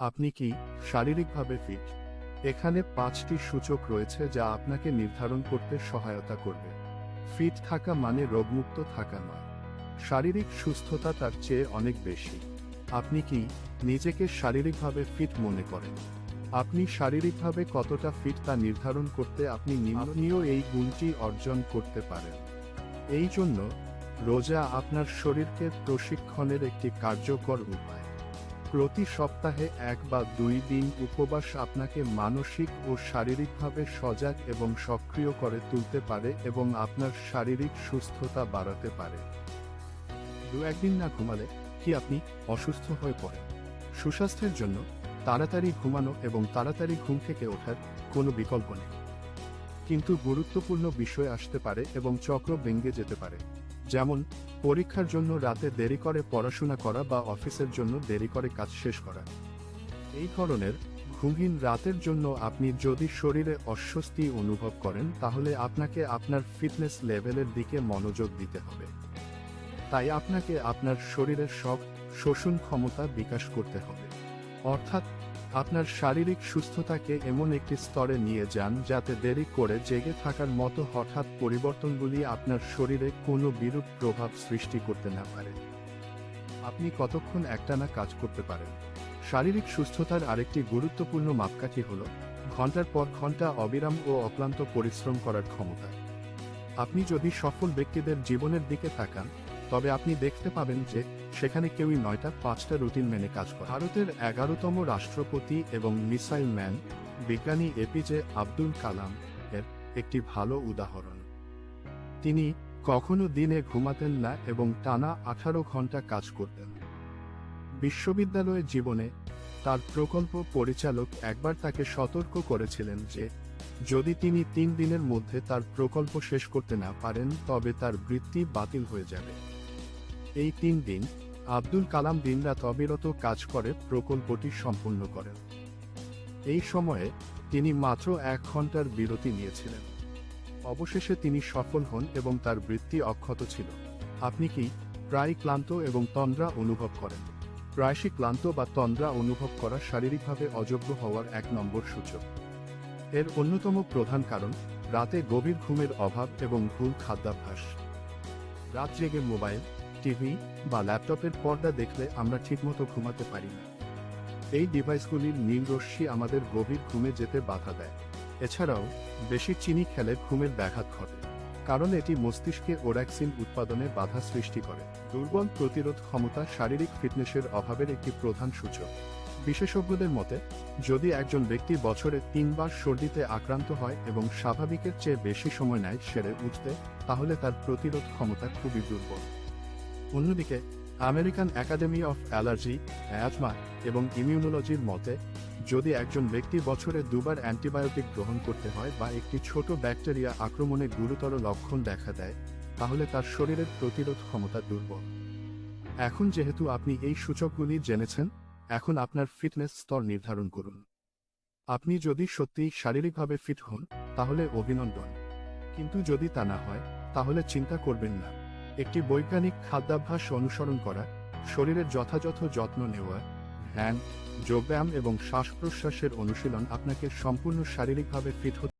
আপনি কি শারীরিকভাবে ফিট এখানে পাঁচটি সূচক রয়েছে যা আপনাকে নির্ধারণ করতে সহায়তা করবে। ফিট থাকা মানে রোগমুক্ত থাকা নয়। শারীরিক সুস্থতা তার চেয়ে অনেক বেশি। আপনি কি নিজেকে শারীরিকভাবে ফিট মনে করেন? আপনি শারীরিকভাবে কতটা ফিট তা নির্ধারণ করতে আপনি নিম্নীয় এই গুণটি অর্জন করতে পারেন। এই জন্য রোজা আপনার শরীরকে প্রশিক্ষণের একটি কার্যকর উপায়। প্রতি সপ্তাহে এক বা দুই দিন উপবাস আপনাকে মানসিক ও শারীরিকভাবে সজাগ এবং সক্রিয় করে তুলতে পারে এবং আপনার শারীরিক সুস্থতা বাড়াতে পারে। দু একদিন না ঘুমালে কি আপনি অসুস্থ হয়ে পড়েন? সুস্বাস্থ্যের জন্য তাড়াতাড়ি ঘুমানো এবং তাড়াতাড়ি ঘুম থেকে ওঠার কোনো বিকল্প নেই। কিন্তু গুরুত্বপূর্ণ বিষয় আসতে পারে এবং চক্র ভেঙে যেতে পারে। যেমন, পরীক্ষার জন্য রাতে দেরি করে পড়াশোনা করা বা অফিসের জন্য দেরি করে কাজ শেষ করা। এই ধরনের ঘুমহীন রাতের জন্য আপনি যদি শরীরে অস্বস্তি অনুভব করেন, তাহলে আপনাকে আপনার ফিটনেস লেভেলের দিকে মনোযোগ দিতে হবে। তাই আপনাকে আপনার শরীরের সব শোষণ ক্ষমতা বিকাশ করতে হবে। অর্থাৎ আপনার শারীরিক সুস্থতাকে এমন একটি স্তরে নিয়ে যান যাতে দেরি করে জেগে থাকার মতো হঠাৎ পরিবর্তনগুলি আপনার শরীরে কোনো বিরূপ প্রভাব সৃষ্টি করতে না পারে। আপনি কতক্ষণ একটানা কাজ করতে পারেন? শারীরিক সুস্থতার আরেকটি গুরুত্বপূর্ণ মাপকাঠি হল, ঘণ্টার পর ঘণ্টা অবিরাম ও অক্লান্ত পরিশ্রম করার ক্ষমতা। আপনি যদি সফল ব্যক্তিদের জীবনের দিকে তাকান তবে আপনি দেখতে পাবেন যে, সেখানে কেউই নয়টা পাঁচটা রুটিন মেনে কাজ করে। ভারতের এগারোতম রাষ্ট্রপতি এবং মিসাইল ম্যান, বিজ্ঞানী এপিজে আব্দুল কালাম এর একটি ভালো উদাহরণ। তিনি কখনো দিনে ঘুমাতেন না এবং টানা আঠারো ঘণ্টা কাজ করতেন। বিশ্ববিদ্যালয়ের জীবনে তার প্রকল্প পরিচালক একবার তাকে সতর্ক করেছিলেন যে, যদি তিনি তিন দিনের মধ্যে তার প্রকল্প শেষ করতে না পারেন, তবে তার বৃত্তি বাতিল হয়ে যাবে। এই তিন দিন, আব্দুল কালাম দিনরাত অবিরত কাজ করে, প্রকল্পটি সম্পূর্ণ করেন। এই সময়ে, তিনি মাত্র এক ঘণ্টার বিরতি নিয়েছিলেন। অবশেষে তিনি সফল হন এবং তার বৃত্তি অক্ষত ছিল। আপনি কি প্রায় ক্লান্ত এবং তন্দ্রা অনুভব করেন? প্রায়শই ক্লান্ত বা তন্দ্রা অনুভব করা শারীরিকভাবে অযোগ্য হওয়ার এক নম্বর সূচক। এর অন্যতম প্রধান কারণ, রাতে গভীর ঘুমের অভাব এবং ভুল খাদ্যাভ্যাস। রাত জেগে মোবাইল টিভি বা ল্যাপটপের পর্দা দেখলে আমরা ঠিকমতো ঘুমাতে পারি না। এই ডিভাইসগুলির নীল আমাদের গভীর ঘুমে যেতে বাধা দেয়। এছাড়াও, বেশি চিনি খেলে ঘুমের ব্যাঘাত ঘটে, কারণ এটি মস্তিষ্কে ওরাক্সিন উৎপাদনে বাধা সৃষ্টি করে। দুর্বল প্রতিরোধ ক্ষমতা শারীরিক ফিটনেসের অভাবের একটি প্রধান সূচক। বিশেষজ্ঞদের মতে, যদি একজন ব্যক্তি বছরে তিনবার সর্দিতে আক্রান্ত হয় এবং স্বাভাবিকের চেয়ে বেশি সময় নেয় সেরে উঠতে, তাহলে তার প্রতিরোধ ক্ষমতা খুবই দুর্বল। অন্যদিকে, American academy of allergy, asthma এবং ইমিউনোলজির মতে, যদি একজন ব্যক্তি বছরে দুবার অ্যান্টিবায়োটিক গ্রহণ করতে হয় বা একটি ছোট ব্যাকটেরিয়া আক্রমণে গুরুতর লক্ষণ দেখা দেয়, তাহলে তার শরীরের প্রতিরোধ ক্ষমতা দুর্বল। এখন যেহেতু আপনি এই সূচকগুলি জেনেছেন, এখন আপনার ফিটনেস স্তর নির্ধারণ করুন। আপনি যদি সত্যিই শারীরিকভাবে ফিট হন, তাহলে অভিনন্দন। কিন্তু যদি তা না হয়, তাহলে চিন্তা করবেন না। একটি বৈজ্ঞানিক খাদ্যাভ্যাস অনুসরণ করা, শরীরের যথাযথ যত্ন নেওয়া, ধ্যান, যোগব্যায়াম এবং শ্বাস প্রশ্বাসের অনুশীলন আপনাকে সম্পূর্ণ শারীরিকভাবে ফিট হতে